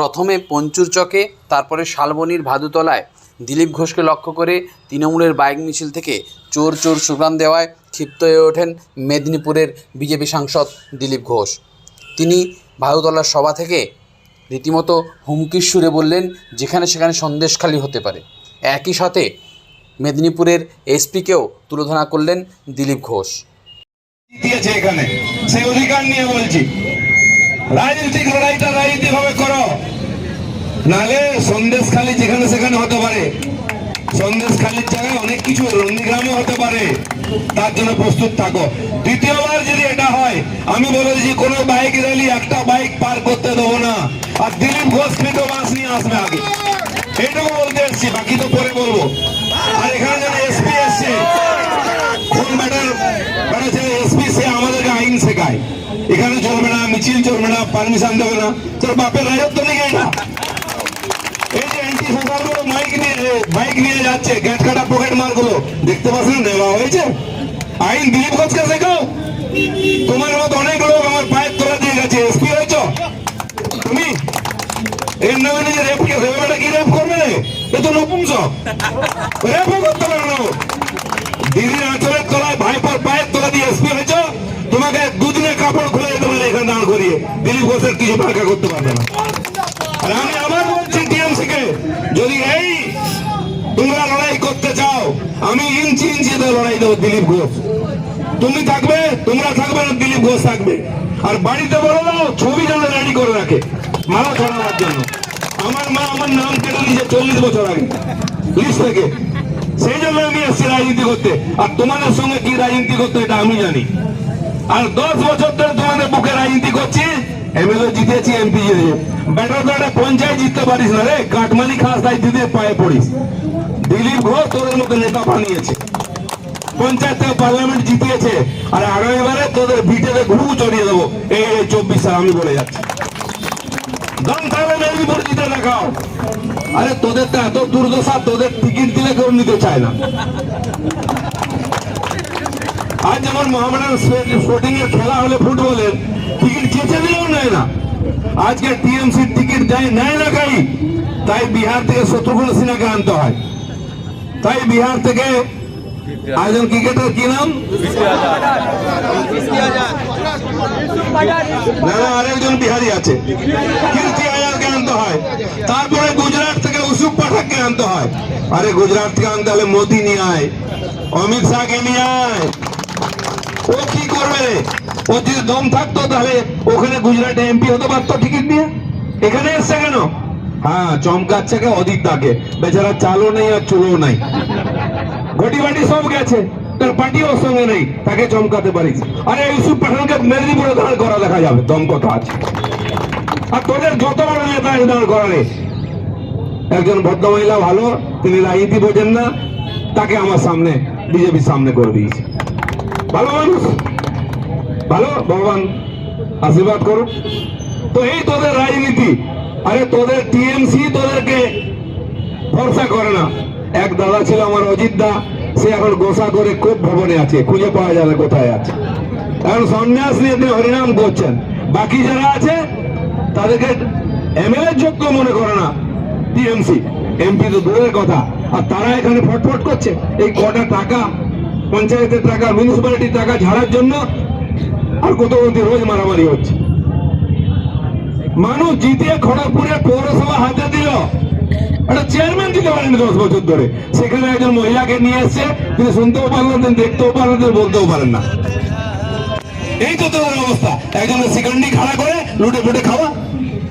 প্রথমে পঞ্চুর চকে, তারপরে শালবনির ভাদুতলায়। দিলীপ ঘোষকে লক্ষ্য করে তৃণমূলের বাইক মিছিল থেকে চোর চোর স্লোগান দেওয়ায় ক্ষিপ্ত হয়ে ওঠেন মেদিনীপুরের বিজেপি সাংসদ দিলীপ ঘোষ। তিনি ভাদুতলার সভা থেকে রীতিমতো হুমকির সুরে বললেন, যেখানে সেখানে সন্দেশখালি হতে পারে। একই সাথে মেদিনীপুরের এসপিকেও তুলোধনা করলেন দিলীপ ঘোষ। দিয়েছে এখানে। সেই অধিকার নিয়ে বলছি। রাজনৈতিক লড়াইটা রাজনীতি ভাবে করো। নালে সন্দেশ খালি যেখানে সেখানে হতে পারে। সন্দেশ খালির জায়গায় অনেক কিছু নন্দীগ্রামে হতে পারে। তার জন্য প্রস্তুত থাকো। দ্বিতীয়বার যদি এটা হয়, আমি বলে দিচ্ছি, কোনো বাইক র্যালি একটা বাইক পার করতে দেবো না। আর দিলীপ ঘোষ কিন্তু বাস নিয়ে আসবে আগে। এইটুকু বলতে এসছি, বাকি তো পরে বলব। আর এখানে যেন এসপি এসছে, কোন ম্যাটার ম্যাটার এসপি সে আমাদেরকে আইন শেখায়। এখানে চলবে না, মিছিল চলবে না পারমিশন দেবে না। তোর বাপের রাজত্ব নিয়ে শেখাও। তোমার অনেক লোক আমার পায়ের তোলা দিয়ে কে কি করবে? না। দিদির তলায় ভাইপোর পায়ের তলা দিয়ে এসপি হয়েছ তোমাকে দুদিনে কাপড় খুলে যেতে পারে করিয়ে দিলীপ ঘোষের কিছু বাঁকা করতে পারবে না। আর আমি আবার বলছি টিএমসি কে যদি এই তোমরা লড়াই করতে চাও, আমি ইঞ্চি ইঞ্চিতে লড়াই দেবো দিলীপ ঘোষ। তুমি থাকবে, তোমরা থাকবে না দিলীপ ঘোষ থাকবে। আর বাড়িতে বলে দাও, ছবি যেন রেডি করে রাখে, মালা ছড়ানোর জন্য। আমার মা আমার নাম কেটে দিয়েছে চল্লিশ বছর আগে লিস্ট থেকে। সেই জন্য আমি এসেছি রাজনীতি করতে। আর তোমাদের সঙ্গে কি রাজনীতি করতে এটা আমি জানি। আর দশ বছর ধরে তোমাদের বুকে রাজনীতি করছি এমএলএ জিতেছি এমপি একটা পঞ্চায়েত জিততে পারিস না রে কাটমানি খাস তাই দিদি পায়ে পড়িস। দিলীপ ঘোষ তোদের মতো নেতা বানিয়েছে। পঞ্চায়েত পার্লামেন্ট জিতিয়েছে, আর আগামীবারে তোদের ভিটেতে ঘু চড়িয়ে দেবো। এই চব্বিশ সাল, আমি বলে যাচ্ছি। আরে তোদের তো এত দুর্দশা, তোদের টিকিট দিলে কেউ নিতে চায় না। আজ যেমন মোহামেডান স্পোর্টিং এর খেলা হলে ফুটবলের। টিকিট চেঁচে দিলেও নেয় না। আজকে টিএমসি টিকিট দেয়, নেয় না গাই তাই বিহার থেকে শত্রুঘ্ন সিনহাকে আনতে হয়। তাই বিহার থেকে আয়োজন ক্রিকেটার কি নাম? না আরেকজন বিহারি আছে। কীর্তি আয়ারকে আনতে হয়। তারপরে গুজরাট থেকে উসুক পাঠাককে আনতে হয়। আরে গুজরাট থেকে আনতে হলে মোদি নিয়ে আয়। অমিত শাহকে নিয়ে আয়। ও কি করবে ও যদি দম থাকতো তাহলে ওখানে গুজরাটে এমপি হতে পারতো টিকিট নিয়ে। এখানে এসছে কেন? হ্যাঁ চমকাচ্ছে কে অদিত তাকে বেচারা চালও নেই আর চুলও নাই। ঘটি বাটি সব গেছে। তার পার্টি ওর সঙ্গে নেই। তাকে চমকাতে পারিস। আরে, ইউসুফ পাঠানকে মেদিনীপুরে দাঁড় করা দেখা যাবে। দম কথা আছে। আর তোদের যত বড় নেতা দাঁড় করালে একজন ভদ্রমহিলা ভালো, তিনি রাজনীতি বোঝেন না। তাকে আমার সামনে, বিজেপির সামনে করে দিয়েছে। ভালো মানুষ ভালো, ভগবান আশীর্বাদ করুন তো এই তোদের রাজনীতি, আরে তোদের টিএমসি তোদেরকে ভরসা করে না। এক দাদা ছিল আমার অজিত সে এখন গোসা করে খুব ভবনে আছে, খুঁজে পাওয়া না কোথায় আছে। এখন সন্ন্যাস নিয়ে তিনি হরিনাম করছেন। বাকি যারা আছে, তাদেরকে এমএলএ যোগ্য মনে করে না, টিএমসি। এমপি তো দূরের কথা, আর তারা এখানে ফটফট করছে। এই কটা টাকা পঞ্চায়েতের টাকা মিউনিসিপ্যালিটির টাকা ঝাড়ার জন্য আর কত মধ্যে রোজ মারামারি হচ্ছে। মানুষ জিতিয়ে খড়গপুরে পৌরসভা হাতে দিল। একটা চেয়ারম্যান দিতে পারেনি দশ বছর ধরে। সেখানে একজন মহিলাকে নিয়ে এসছে, তিনি শুনতেও পারলেন না দেখতেও পারলেন না বলতেও পারেন না। এই তো তোদের অবস্থা। একজনের সেকেন্ডি খাড়া করে লুটে ফুটে খাওয়া।